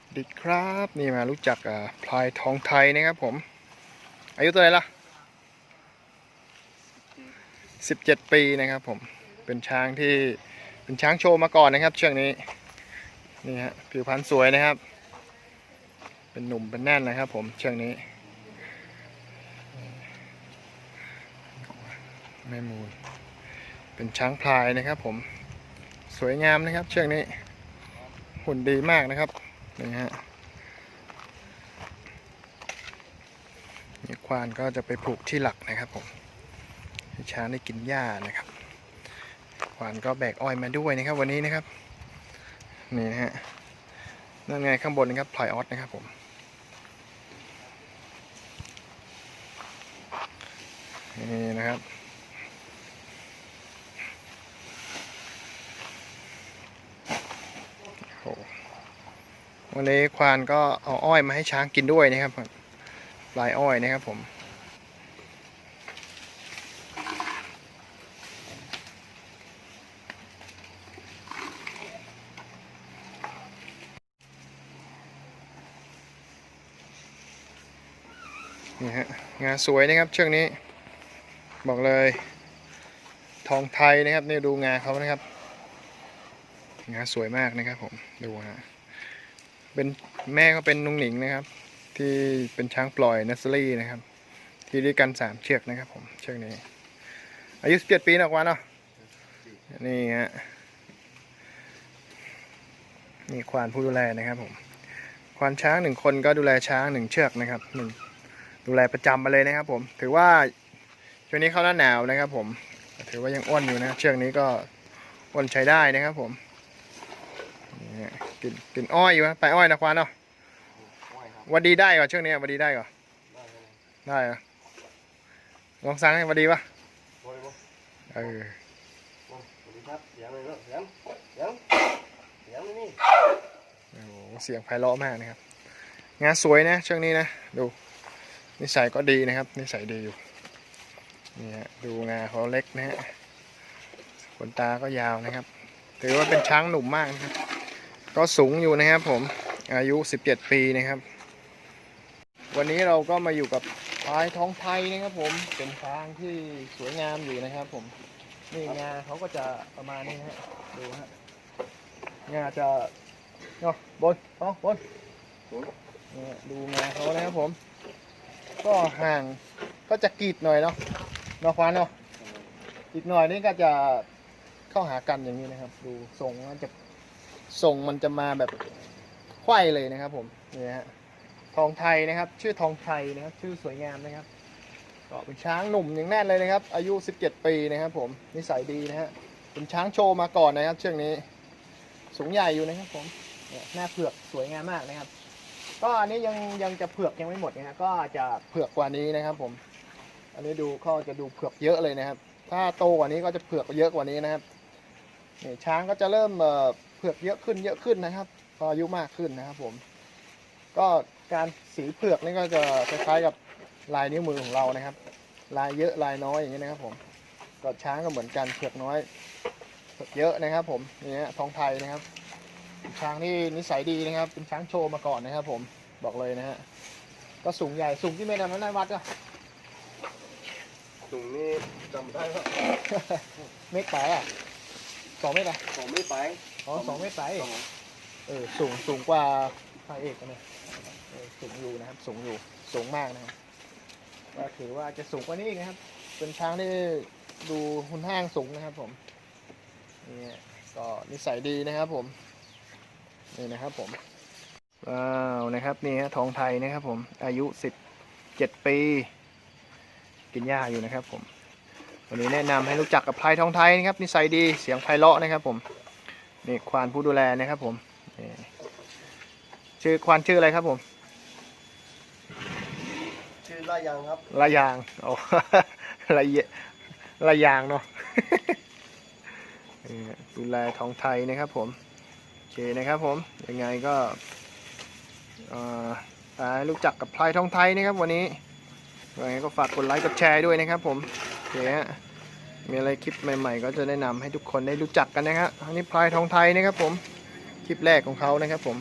วัสดีครับนี่มารู้จักพลายทองไทยนะครับผม อายุเท่าไหร่ละ17ปีนะครับผมเป็นช้างที่เป็นช้างโชว์มาก่อนนะครับ เชือกนี้นี่ฮะผิวพรรณสวยนะครับ เป็นหนุ่มเป็นแน่นนะครับผมเชือกนี้แม่มูลเป็นช้างพลายนะครับผมสวยงามนะครับ เชือกนี้หุ่นดีมากนะครับ นี่ฮะนี่ควานก็จะไปผูกที่หลักนะครับผมให้ช้างได้กินหญ้านะครับ ควานก็แบกอ้อยมาด้วยนะครับ วันนี้นะครับ นี่นะฮะนั่นไงข้างบนนะครับพลายออสนะครับผมนี่นะครับโอ้โห วันนี้ควานก็เอาอ้อยมาให้ช้างกินด้วยนะครับปลายอ้อยนะครับผมนี่ฮะงานสวยนะครับเชือกนี้ บอกเลย ทองไทยนะครับนี่ดูงานเขานะครับ งานสวยมากนะครับผมดูฮะ เป็นแม่ก็เป็นนุงหนิงนะครับ ที่เป็นช้างปล่อยนัสเซอรี่นะครับ ที่ด้วยกันสามเชือกนะครับผมเชือกนี้ อายุสิบเจ็ดปีนะกวานเนาะนี่ฮะนี่ควานผู้ดูแลนะครับผมควานช้างหนึ่งคนก็ดูแลช้างหนึ่งเชือกนะครับหนึ่งดูแลประจำมาเลยนะครับ ผมถือว่าช่วงนี้เข้าหน้าหนาวนะครับ ผมถือว่ายังอ้วนอยู่นะเชือกนี้ก็อ้วนใช้ได้นะครับผม นี่ฮะกินกินอ้อยอยู่นะไปอ้อยนะควานเนาะวันดีได้ก่อนช่วงนี้วันดีได้ก่อนได้เหรอลองสั่งให้วันดีปะเออสวัสดีครับเสียงเลยเนอะเสียงเสียงเสียงนี่โอ้โหเสียงไพเราะมากนะครับ งานสวยนะช่วงนี้นะดูนิสัยก็ดีนะครับนิสัยดีอยู่นี่ฮะดูงาเขาเล็กนะฮะขนตาก็ยาวนะครับ ถือว่าเป็นช้างหนุ่มมากนะครับ ก็สูงอยู่นะครับผมอายุ 17 ปีนะครับ วันนี้เราก็มาอยู่กับพลายท้องไทยนะครับผมเป็นช้างที่สวยงามอยู่นะครับผมนี่งาเขาก็จะประมาณนี้ฮะดูฮะงาจะเนาะบนเนาะบนเนี่ยดูงาเขานะครับผม ก็ห่างก็จะกีดหน่อยเนาะเนาะควานเนาะอีกหน่อยนี่ก็จะเข้าหากันอย่างนี้นะครับ ดูทรงมันจะ ทรงมันจะมาแบบไขว้เลยนะครับ ผมนี่ฮะทองไทยนะครับ ชื่อทองไทยนะครับ ชื่อสวยงามนะครับก็เป็นช้างหนุ่มอย่างแน่นเลยนะครับ อายุ 17 ปีนะครับ ผมนิสัยดีนะฮะเป็นช้างโชว์มาก่อนนะครับ เชือกนี้ สูงใหญ่อยู่นะครับผมเนี่ยหน้าเผือกสวยงามมากนะครับ ก็อันนี้ยังยังจะเผือกยังไม่หมดนะฮะก็จะเผือกกว่านี้นะครับ ผม อันนี้ดูเขาจะดูเผือกเยอะเลยนะครับ ถ้าโตกว่านี้ก็จะเผือกเยอะกว่านี้นะครับนี่ช้างก็จะเริ่ม เอ่อเผือกเยอะขึ้นเยอะขึ้นนะครับพออายุมากขึ้นนะครับ ผม ก็การสีเผือกนี่ก็จะคล้ายๆกับลายนิ้วมือของเรานะครับ ลายเยอะลายน้อยอย่างนี้นะครับ ผมก็ช้างก็เหมือนกันเผือกน้อยเผือกเยอะนะครับ ผมนี่ฮะทองไทยนะครับ ช้างที่นิสัยดีนะครับ เป็นช้างโชว์มาก่อนนะครับ ผมบอกเลยนะฮะก็สูงใหญ่สูงที่เมตรนั้นนายวัดก็ตรงนี้จำได้ว่าเมตรแปดอะ สองเมตรอะผมไม่ไปอ๋อสองเมตรแปดสองเออสูงสูงกว่าพระเอกนะเนี่ยเออสูงอยู่นะครับ สูงอยู่สูงมากนะครับก็ถือว่าจะสูงกว่านี้อีกนะครับ เป็นช้างที่ดูหุ่นห้างสูงนะครับ ผมนี่ก็นิสัยดีนะครับผมนี่นะครับผมว้าวนะครับนี่ฮะทองไทยนะครับ ผมอายุสิบเจ็ดปี กินหญ้าอยู่นะครับผม วันนี้แนะนำให้รู้จักกับพลายทองไทยนะครับนิสัยดีเสียงไพเราะนะครับผมนี่ควานผู้ดูแลนะครับผมนี่ชื่อควานชื่ออะไรครับผม ชื่อลายังครับละยางโอ้ละเยละยางเนาะนี่ดูแลทองไทยนะครับผมโอเคนะครับผมยังไงก็เอ่ออ่าให้รู้จักกับพลายทองไทยนะครับวันนี้ยังไงก็ฝากกดไลค์กดแชร์ด้วยนะครับผมโอ เคฮะมีอะไรคลิปใหม่ ๆ ก็จะแนะนำให้ทุกคนได้รู้จักกันนะครับอันนี้พลายทองไทยนะครับผม คลิปแรกของเขานะครับผม